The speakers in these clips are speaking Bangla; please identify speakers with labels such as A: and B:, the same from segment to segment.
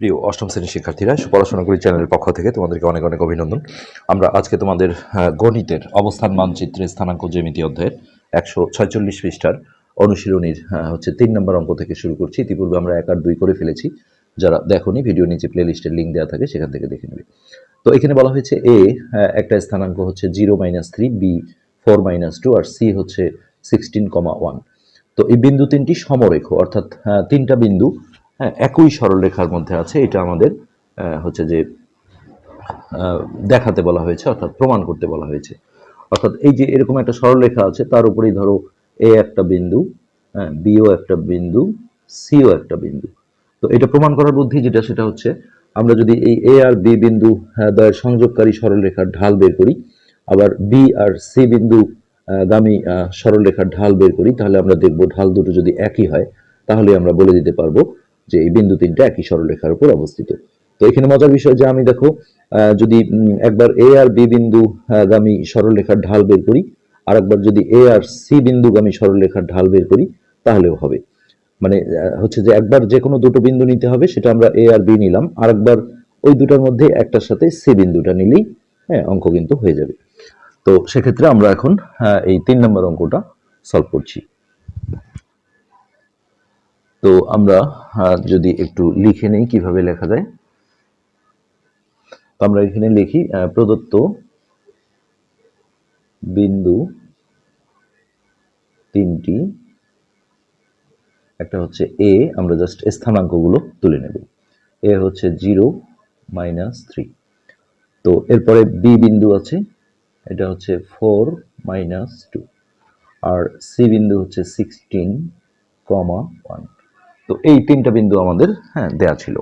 A: প্রিয় অষ্টম শ্রেণির শিক্ষার্থীরা পড়াশোনা করি চ্যানেলের পক্ষ থেকে তোমাদেরকে অনেক অনেক অভিনন্দন। আমরা আজকে তোমাদের গণিতের অবস্থান মানচিত্রে স্থানাঙ্ক জ্যামিতি অধ্যায়ের একশো ছয়চল্লিশ পৃষ্ঠার অনুশীলনীর হচ্ছে তিন নম্বর অঙ্ক থেকে শুরু করছি। ইতিপূর্বে আমরা এক আর দুই করে ফেলেছি। যারা দেখোনি, ভিডিও নিচে প্লে লিস্টের লিঙ্ক দেওয়া থাকে, সেখান থেকে দেখে নেবে। তো এখানে বলা হয়েছে এ একটা স্থানাঙ্ক হচ্ছে zero minus three B four minus two আর সি হচ্ছে সিক্সটিন কমা ওয়ান তো এই বিন্দু তিনটি সমরেখ, অর্থাৎ তিনটা বিন্দু হ্যাঁ একই সরলরেখার মধ্যে আছে। এটা আমাদের হচ্ছে যে দেখাতে বলা হয়েছে অর্থাৎ প্রমাণ করতে বলা হয়েছে। অর্থাৎ এই যে এরকম একটা সরলরেখা আছে তার উপরেই ধরো এ একটা বিন্দু হ্যাঁ বিও একটা বিন্দু সিও একটা বিন্দু। তো এটা প্রমাণ করার বুদ্ধি যেটা সেটা হচ্ছে আমরা যদি এই এ আর বি বিন্দু আহ, দ্বয়ের সংযোগকারী সরলরেখার ঢাল বের করি আবার বি আর সি বিন্দু গামী সরলরেখার ঢাল বের করি তাহলে আমরা দেখব ঢাল দুটো যদি একই হয় তাহলে আমরা বলে দিতে পারব যে এই বিন্দু তিনটা একই সরলরেখার উপর অবস্থিত। তো এখানে মজার বিষয় যে আমি দেখো যদি একবার এ আর বি বিন্দু গামী সরলরেখার ঢাল বের করি আর একবার যদি এ আর সি বিন্দু গামী সরলরেখার ঢাল বের করি, তাহলেও হবে। মানে হচ্ছে যে একবার যে কোনো দুটো বিন্দু নিতে হবে, সেটা আমরা এ আর বি নিলাম আর একবার ওই দুটার মধ্যে একটার সাথে সি বিন্দুটা নিলেই হ্যাঁ অঙ্ক কিন্তু হয়ে যাবে। তো সেক্ষেত্রে আমরা এখন এই তিন নম্বর অঙ্কটা সলভ করছি। তো আমরা যদি একটু লিখে নেই কীভাবে লেখা যায়। তো আমরা এখানে লিখি প্রদত্ত বিন্দু তিনটি, একটা হচ্ছে এ আমরা জাস্ট স্থানাঙ্কগুলো তুলে নেব। এ হচ্ছে জিরো মাইনাস থ্রি। তো এরপরে বি বিন্দু আছে, এটা হচ্ছে ফোর মাইনাস টু। আর সি বিন্দু হচ্ছে সিক্সটিন কমা ওয়ান। তো এই তিনটা বিন্দু আমাদের হ্যাঁ দেয়া ছিল।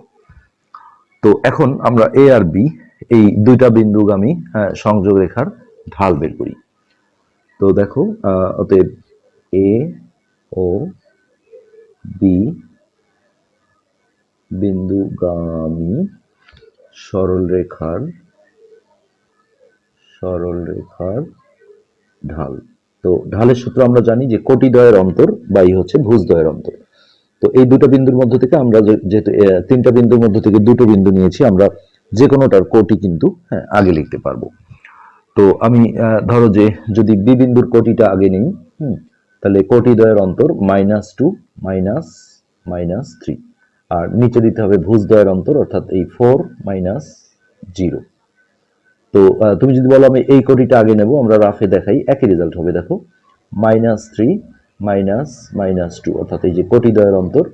A: তো এখন আমরা এ আর বি এই দুইটা বিন্দুগামী হ্যাঁ, সংযোগ রেখার ঢাল বের করি। তো দেখো অতএব এ ও বি বিন্দুগামী সরল রেখার সরল রেখার ঢাল। তো ঢালের সূত্র আমরা জানি যে কোটিদ্বয়ের অন্তর বাই হচ্ছে ভুজদ্বয়ের অন্তর। তো এই দুটো বিন্দুর মধ্য থেকে আমরা যেহেতু তিনটা বিন্দুর মধ্য থেকে দুটো বিন্দু নিয়েছি, আমরা যে কোনোটার কোটি কিন্তু হ্যাঁ আগে লিখতে পারব। তো আমি ধরো যে যদি বি বিন্দুর কোটিটা আগে নিই, হুম, তাহলে কোটি দ্বয়ের অন্তর minus two, minus minus three. আর নিচে দিতে হবে ভুজ দ্বয়ের অন্তর, অর্থাৎ এই ফোর মাইনাস জিরো। তো তুমি যদি বলো আমি এই কোটিটা আগে নেব, আমরা রাফে দেখাই, একই রেজাল্ট হবে, দেখো। Minus three minus minus two অর্থাৎ এই যে কোটি দ্বয়ের অন্তর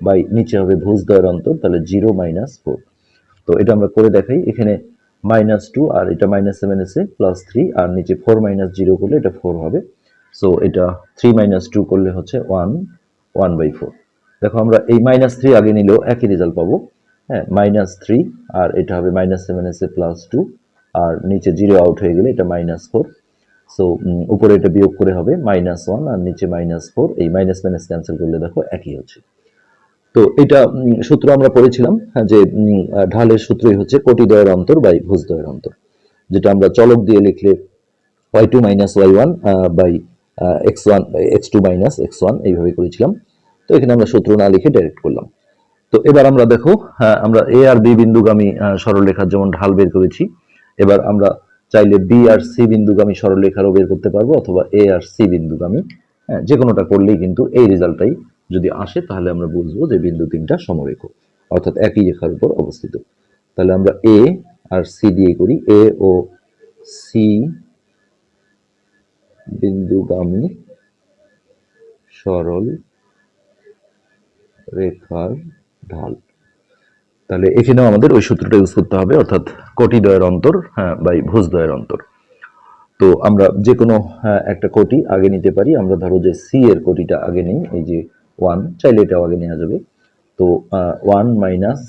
A: বাই নিচে হবে ভুজ দ্বয়ের অন্তর, তাহলে জিরো মাইনাস ফোর তো এটা আমরা করে দেখাই, এখানে মাইনাস টু আর এটা মাইনাস সেভেন এসে প্লাস থ্রি আর নিচে ফোর মাইনাস জিরো করলে এটা ফোর হবে। সো এটা থ্রি মাইনাস টু করলে হচ্ছে ওয়ান ওয়ান বাই ফোর দেখো আমরা এই মাইনাস থ্রি আগে নিলেও একই রেজাল্ট পাবো। হ্যাঁ মাইনাস থ্রি আর এটা হবে মাইনাস সেভেন এসে প্লাস টু আর নিচে জিরো আউট হয়ে গেলে এটা মাইনাস ফোর সো উপরে এটা বিয়োগ করে হবে মাইনাস ওয়ান আর নিচে মাইনাস ফোর এই মাইনাস মাইনাস ক্যান্সেল করলে দেখো একই হচ্ছে। তো এটা সূত্র আমরা পড়েছিলাম হ্যাঁ, যে ঢালের সূত্রই হচ্ছে কোটিদ্বয়ের অন্তর বাই ভুজদ্বয়ের অন্তর। যেটা আমরা চলক দিয়ে লিখলে Y two minus Y one by X one X two minus X one এইভাবে করেছিলাম। তো এখানে আমরা সূত্র না লিখে ডাইরেক্ট করলাম। তো এবার আমরা দেখো হ্যাঁ, আমরা এ আর বি বিন্দুগামী সরলরেখার যেমন ঢাল বের করেছি এবার আমরা চাইলে বি আর সি বিন্দুগামী সরলরেখারও বের করতে পারব অথবা এ আর সি বিন্দুগামী। হ্যাঁ, যে কোনোটা করলেই কিন্তু এই রেজাল্টটাই যদি আসে তাহলে আমরা বুঝব যে বিন্দু তিনটা সমরেখ অর্থাৎ একই রেখার উপর অবস্থিত। তাহলে আমরা এ আর সি দিয়ে করি এ ও সি বিন্দুগামী সরল রেখার ঢাল। তাহলে এখানেও আমাদের ওই সূত্রটা ইউজ করতে হবে অর্থাৎ কোটিদ্বয়ের অন্তর হ্যাঁ বাই ভুজদ্বয়ের অন্তর। তো আমরা যে কোনো হ্যাঁ, একটা কোটি আগে নিতে পারি আমরা ধরো যে সি এর কোটিটা আগে নিই এই যে ওয়ান চাইলে এটাও আগে নেওয়া যাবে। তো one minus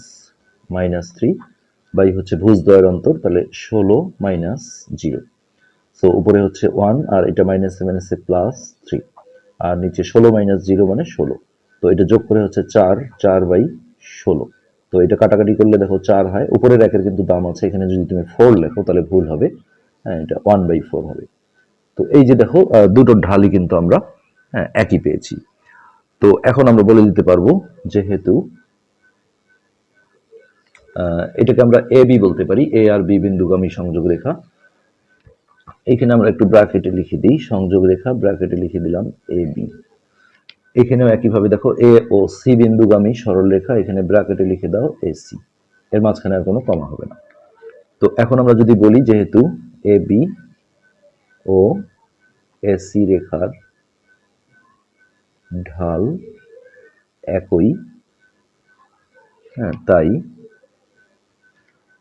A: minus three by হচ্ছে ভোজ ভুজদ্বয়ের অন্তর তাহলে ষোলো মাইনাস জিরো সো উপরে হচ্ছে ওয়ান আর এটা মাইনাস এসে প্লাস থ্রি আর নিচে ষোলো মাইনাস জিরো মানে ষোলো। তো এটা যোগ করে হচ্ছে চার চার বাই ষোলো। তো এটা কাটাকাটি করলে দেখো চার হয়। উপরের একের কিন্তু দাম আছে। এখানে যদি তুমি ফোর লেখো, তাহলে ভুল হবে। হ্যাঁ এটা ওয়ান বাই ফোর হবে। তো এই যে দেখো দুটো ঢালই কিন্তু আমরা হ্যাঁ একই পেয়েছি। তো এখন আমরা বলে দিতে পারব, যেহেতু এটাকে আমরা এ বি বলতে পারি। এ আর বি বিন্দুগামী সংযোগ রেখা। এখানে আমরা একটু ব্র্যাকেটে লিখে দিই। সংযোগ রেখা ব্র্যাকেটে লিখে দিলাম এ বি এখানেও একইভাবে দেখো এ ও সি বিন্দুগামী সরল রেখা এখানে ব্র্যাকেটে লিখে দাও এ সি এর মাঝখানে আর কোনো কমা হবে না। তো এখন আমরা যদি বলি যেহেতু A B O A C রেখার ঢাল একই হ্যাঁ তাই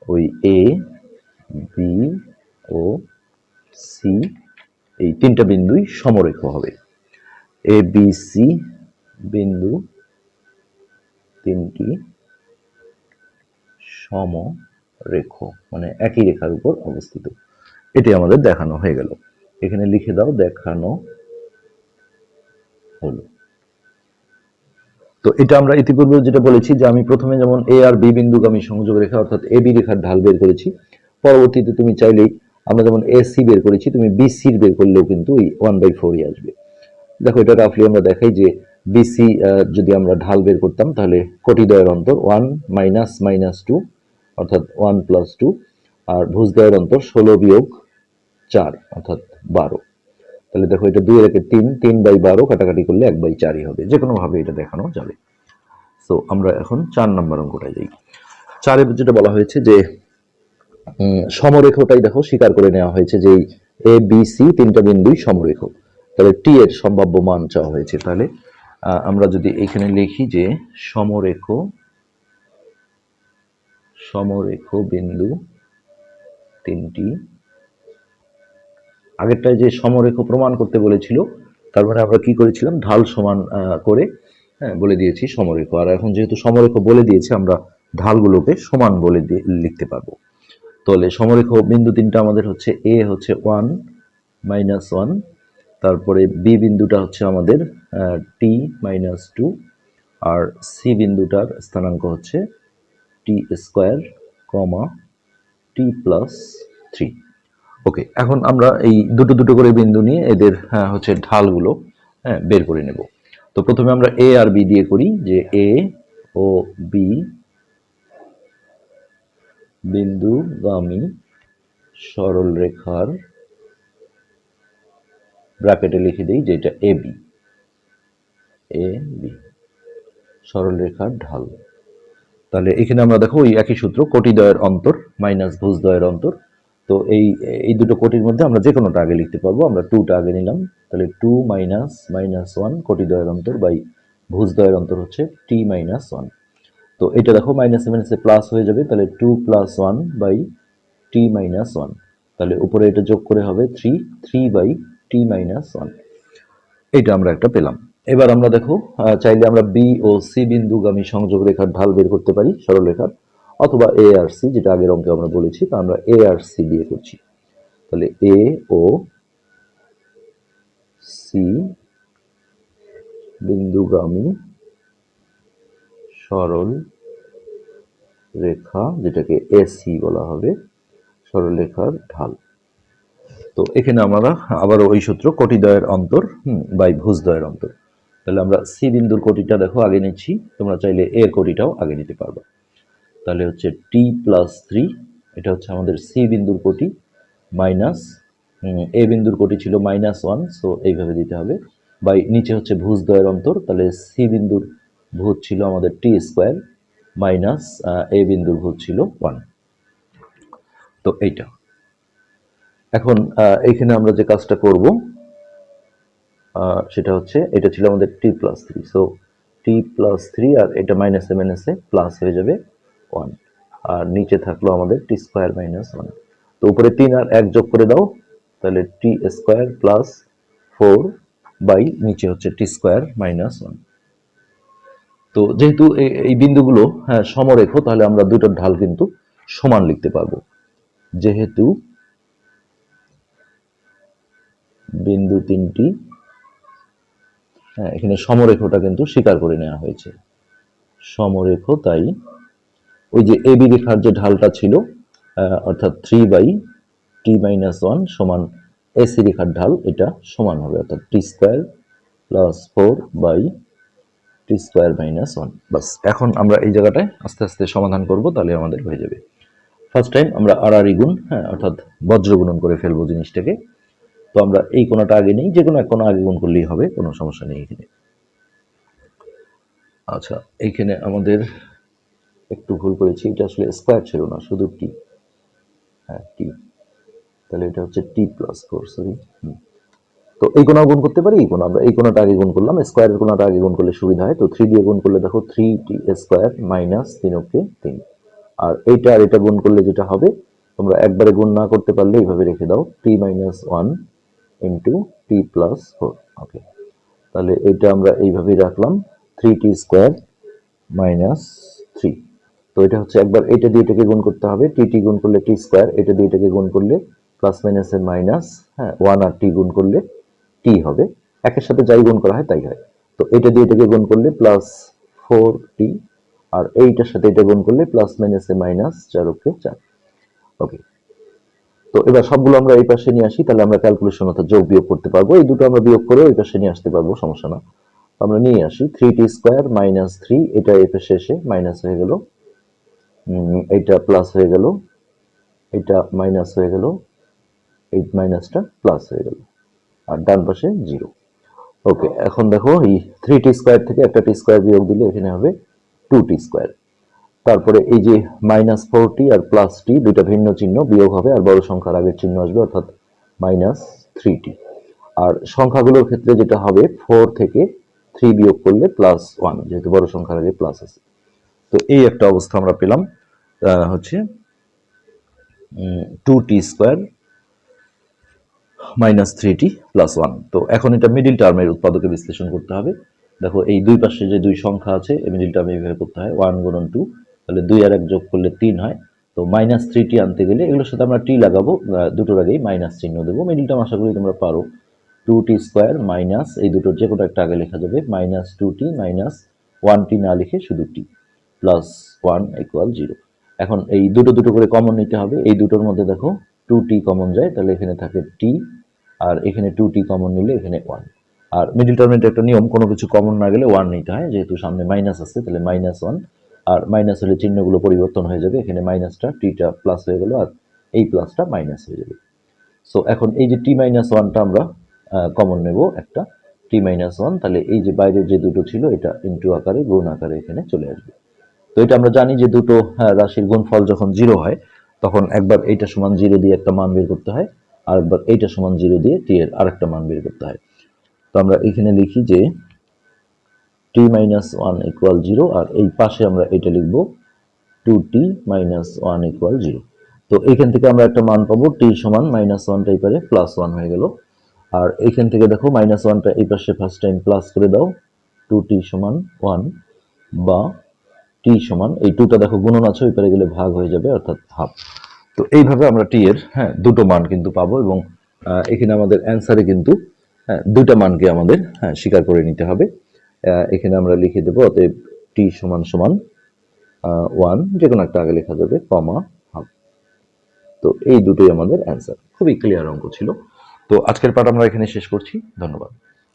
A: ওই এ বি ও সি এই তিনটা বিন্দুই সমরেখ হবে। এ বি বিন্দু তিনটি সমরেখ মানে একই রেখার উপর অবস্থিত। এটি আমাদের দেখানো হয়ে গেল। এখানে লিখে দাও, দেখানো হলো। তো এটা আমরা ইতিপূর্বে যেটা বলেছি যে আমি প্রথমে যেমন এ আর বি বিন্দুগামী সংযোগ রেখা, অর্থাৎ এ বি রেখার ঢাল বের করেছি। পরবর্তীতে তুমি চাইলেই আমরা যেমন এ সি বের করেছি, তুমি বি সির বের করলেও কিন্তু ওয়ান বাই ফোরই আসবে। দেখো, এটা রাফলি আমরা দেখাই যে বিসি যদি আমরা ঢাল বের করতাম, তাহলে কোটিদ্বয়ের অন্তর ওয়ান মাইনাস মাইনাস টু অর্থাৎ ওয়ান প্লাস টু আর ভুজদ্বয়ের অন্তর ষোলো বিয়োগ চার, অর্থাৎ বারো। তাহলে দেখো, এটা দুই একে তিন তিন বাই বারো কাটাকাটি করলে এক বাই চারই হবে। যে কোনোভাবে এটা দেখানো যাবে। সো আমরা এখন চার নম্বর অঙ্কটায় যাই। চারে যেটা বলা হয়েছে যে সমরেখটাই দেখো, স্বীকার করে নেওয়া হয়েছে যে এ বি সি তিনটা বিন্দুই সমরেখ। তাহলে টি এর সম্ভাব্য মান চাওয়া হয়েছে তাহলে আমরা যদি এখানে লিখি যে সমরেখ সমরেখ বিন্দু তিনটি। আগেরটায় যে সমরেখ প্রমাণ করতে বলেছিল তার মানে আমরা কি করেছিলাম? ঢাল সমান করে হ্যাঁ বলে দিয়েছি সমরেখ। আর এখন যেহেতু সমরেখ বলে দিয়েছে, আমরা ঢালগুলোকে সমান বলে দিয়ে লিখতে পারব। তাহলে সমরেখ বিন্দু তিনটা আমাদের হচ্ছে এ হচ্ছে ওয়ান মাইনাস ওয়ান তারপরে বি বিন্দুটা হচ্ছে আমাদের টি মাইনাস টু আর সি বিন্দুটার স্থানাঙ্ক হচ্ছে T square comma T plus three okay এখন আমরা এই দুটো দুটো করে বিন্দু নিয়ে এদের হ্যাঁ, হচ্ছে ঢালগুলো হ্যাঁ বের করে নেব। তো প্রথমে আমরা এ আর বি দিয়ে করি যে এ ও বি বিন্দুগামী সরল রেখার ব্র্যাকেটে লিখে দিই যেটা এ বি এ বি সরল রেখার ঢাল। তাহলে এখানে আমরা দেখো ওই একই সূত্র কোটিদ্বয়ের অন্তর মাইনাস ভুজদ্বয়ের অন্তর। তো এই এই দুটো কোটির মধ্যে আমরা যে কোনোটা আগে লিখতে পারব, আমরা টুটা আগে নিলাম। তাহলে টু মাইনাস মাইনাস ওয়ান, কোটি কোটিদ্বয়ের অন্তর বাই ভুজদ্বয়ের অন্তর হচ্ছে টি মাইনাস ওয়ান। তো এটা দেখো মাইনাসে মাইনাসে প্লাস হয়ে যাবে, তাহলে two plus one by T minus one. তাহলে উপরে এটা যোগ করে হবে three three by T minus one এটা আমরা একটা পেলাম। এবার আমরা দেখো চাইলে আমরা বি ও সি বিন্দুগামী সংযোগ রেখার ঢাল বের করতে পারি, সরল রেখার, অথবা এ আর সি যেটা আগের অঙ্কে আমরা বলেছি, তা আমরা এ আর সি দিয়ে করছি। তাহলে এ ও সি বিন্দুগামী সরল রেখা, যেটাকে এসি বলা হবে, সরল রেখার ঢাল। তো এখানে আমরা আবার ওই সূত্র, কোটিদ্বয়ের অন্তর বাই ভুজদ্বয়ের অন্তর। তাহলে আমরা সি বিন্দুর কোটিটা দেখো, আগে নিচ্ছি। তোমরা চাইলে এর কোটিটাও আগে নিতে পারবে। তাহলে হচ্ছে টি প্লাস থ্রি এটা হচ্ছে আমাদের সি বিন্দুর কোটি মাইনাস এ বিন্দুর কোটি ছিল মাইনাস ওয়ান সো এইভাবে দিতে হবে। বাই নিচে হচ্ছে ভুজদ্বয়ের অন্তর, তাহলে সি বিন্দুর ভূত ছিল আমাদের টি স্কোয়ার মাইনাস এ বিন্দুর ভূত ছিল ওয়ান তো এইটা। এখন এইখানে আমরা যে কাজটা করব সেটা হচ্ছে এটা ছিল আমাদের T plus three so T plus three আর এটা মাইনাস মাইনাসে মাইনাসে প্লাস হয়ে যাবে ওয়ান আর নিচে থাকল আমাদের টি স্কোয়ার মাইনাস ওয়ান তো উপরে তিন আর এক যোগ করে দাও, তাহলে T square plus four by নিচে হচ্ছে টি স্কোয়ার মাইনাস ওয়ান তো যেহেতু এই বিন্দুগুলো হ্যাঁ সমরেখ, তাহলে আমরা দুটোর ঢাল কিন্তু সমান লিখতে পারব। যেহেতু বিন্দু তিনটি। হ্যাঁ এখানে সমরেখটা কিন্তু স্বীকার করে নেওয়া হয়েছে। সমরেখ তাই ওই যে এবি রেখার যে ঢালটা ছিল অর্থাৎ three by T minus one সমান এসি রেখার ঢাল, এটা সমান হবে, অর্থাৎ T square plus four by T square minus one বাস এখন আমরা এই জায়গাটায় আস্তে আস্তে সমাধান করব, তাহলে আমাদের হয়ে যাবে। ফার্স্ট টাইম আমরা আর গুণ হ্যাঁ অর্থাৎ বজ্র গুণন করে ফেলব জিনিসটাকে। তো আমরা এই কোণাটা আগে নেই যে কোনো এক কোণা আগে গুণ করলেই হবে, কোনো সমস্যা নেই এখানে। আচ্ছা এইখানে আমাদের একটু ভুল করেছি, এটা আসলে স্কোয়ার ছিল না, শুধু টি হ্যাঁ টি তাহলে এটা হচ্ছে টি প্লাস ফোর সরি তো এই কোণা গুণ করতে পারি, এই কোণা আমরা, এই কোণাটা আগে গুণ করলাম স্কোয়ারের কোণাটা আগে গুণ করলে সুবিধা হয়, তো থ্রি দিয়ে গুণ করলে দেখো থ্রি টি স্কোয়ার মাইনাস তিন ওকে তিন। আর এইটা আর এটা গুণ করলে যেটা হবে, তোমরা একবারে গুণ না করতে পারলে এইভাবে রেখে দাও T minus one into T plus four okay তাহলে এটা আমরা এইভাবেই রাখলাম three T square minus three তো এটা হচ্ছে একবার এটা দিয়ে এটাকে গুণ করতে হবে টি টি গুণ করলে টি স্কোয়ার এটা দিয়ে এটাকে গুণ করলে প্লাস মাইনাসের মাইনাস হ্যাঁ ওয়ান আর টি গুণ করলে টি হবে। একের সাথে যাই গুণ করা হয়, তাই হয়। তো এটা দিয়ে এটাকে গুণ করলে প্লাস ফোর টি আর এইটার সাথে এটা গুণ করলে প্লাস মাইনাসে মাইনাস চার, ওকে চার। ওকে তো এবার সবগুলো আমরা এই পাশে নিয়ে আসি, তাহলে আমরা ক্যালকুলেশন অর্থাৎ যোগ বিয়োগ করতে পারব। এই দুটো আমরা বিয়োগ করে ওই পাশে নিয়ে আসতে পারব, সমস্যা না। আমরা নিয়ে আসি three T square minus three এটা এই পাশে এসে মাইনাস হয়ে গেল। এইটা প্লাস হয়ে গেল এটা মাইনাস হয়ে গেল, এই মাইনাসটা প্লাস হয়ে গেল, আর ডান পাশে জিরো ওকে এখন দেখো এই থ্রি টি স্কোয়ার থেকে একটা টি স্কোয়ার বিয়োগ দিলে এখানে হবে টু টি স্কোয়ার তারপরে এই যে মাইনাস ফোর টি আর প্লাস টি দুইটা ভিন্ন চিহ্ন, বিয়োগ হবে আর বড় সংখ্যার আগের চিহ্ন আসবে, অর্থাৎ মাইনাস থ্রিটি আর সংখ্যাগুলোর ক্ষেত্রে যেটা হবে ফোর থেকে থ্রি বিয়োগ করলে প্লাস ওয়ান যেহেতু বড় সংখ্যার আগে প্লাস আছে। তো এই একটা অবস্থা আমরা পেলাম হচ্ছে two T square minus three T plus one তো এখন এটা মিডিল টার্মের উৎপাদকে বিশ্লেষণ করতে হবে। দেখো এই দুই পাশে যে দুই সংখ্যা আছে মিডিল টার্মে এইভাবে করতে হয় ওয়ান গুণন টু তাহলে দুই আর এক যোগ করলে তিন হয়। তো মাইনাস থ্রি টি আনতে গেলে এগুলোর সাথে আমরা টি লাগাবো দুটোর আগেই মাইনাস চিহ্ন দেবো। মিডিল টার্ম আশা করি তোমরা পারো। টু টি স্কোয়ার মাইনাস এই দুটোর যে কোনো একটা আগে লেখা যাবে। Minus two T minus one T না লিখে শুধু T plus one equal zero এখন এই দুটো দুটো করে কমন নিতে হবে। এই দুটোর মধ্যে দেখো টু টি কমন যায়, তাহলে এখানে থাকে টি আর এখানে টু টি কমন নিলে এখানে ওয়ান আর মিডিল টার্মের একটা নিয়ম, কোনো কিছু কমন না গেলে ওয়ান নিতে হয়। যেহেতু সামনে মাইনাস আছে, তাহলে মাইনাস ওয়ান আর মাইনাস হলে চিহ্নগুলো পরিবর্তন হয়ে যাবে এখানে মাইনাসটা টিটা প্লাস হয়ে গেল আর এই প্লাসটা মাইনাস হয়ে যাবে। সো এখন এই যে টি মাইনাস ওয়ানটা আমরা কমন নেব একটা টি মাইনাস ওয়ান তাহলে এই যে বাইরের যে দুটো ছিল এটা ইন্টু আকারে গুণ আকারে এখানে চলে আসবে। তো এটা আমরা জানি যে দুটো হ্যাঁ, রাশির গুণফল যখন জিরো হয় তখন একবার এইটা সমান জিরো দিয়ে একটা মান বের করতে হয় আর একবার এইটা সমান জিরো দিয়ে টি এর আরেকটা মান বের করতে হয়। তো আমরা এখানে লিখি যে T minus one equal zero আর এই পাশে আমরা এটা লিখব two T minus one equal zero তো এখান থেকে আমরা একটা মান পাবো টি সমান মাইনাস ওয়ানটা এই পারে প্লাস ওয়ান হয়ে গেল। আর এখান থেকে দেখো মাইনাস ওয়ানটা এই পাশে ফার্স্ট টাইম প্লাস করে দাও টু টি সমান ওয়ান বা টি সমান, এই টুটা দেখো গুণন আছে, ওই পারে গেলে ভাগ হয়ে যাবে, অর্থাৎ হাফ তো এইভাবে আমরা টি এর হ্যাঁ দুটো মান কিন্তু পাবো এবং এখানে আমাদের অ্যান্সারে কিন্তু হ্যাঁ দুটা মানকে আমাদের হ্যাঁ স্বীকার করে নিতে হবে। এখানে আমরা লিখে দেব অতএব টি সমান সমান ওয়ান যে কোনো একটা আগে লেখা যাবে কমা হাফ তো এই দুটোই আমাদের অ্যান্সার খুবই ক্লিয়ার অঙ্ক ছিল। তো আজকের পাঠ আমরা এখানে শেষ করছি। ধন্যবাদ।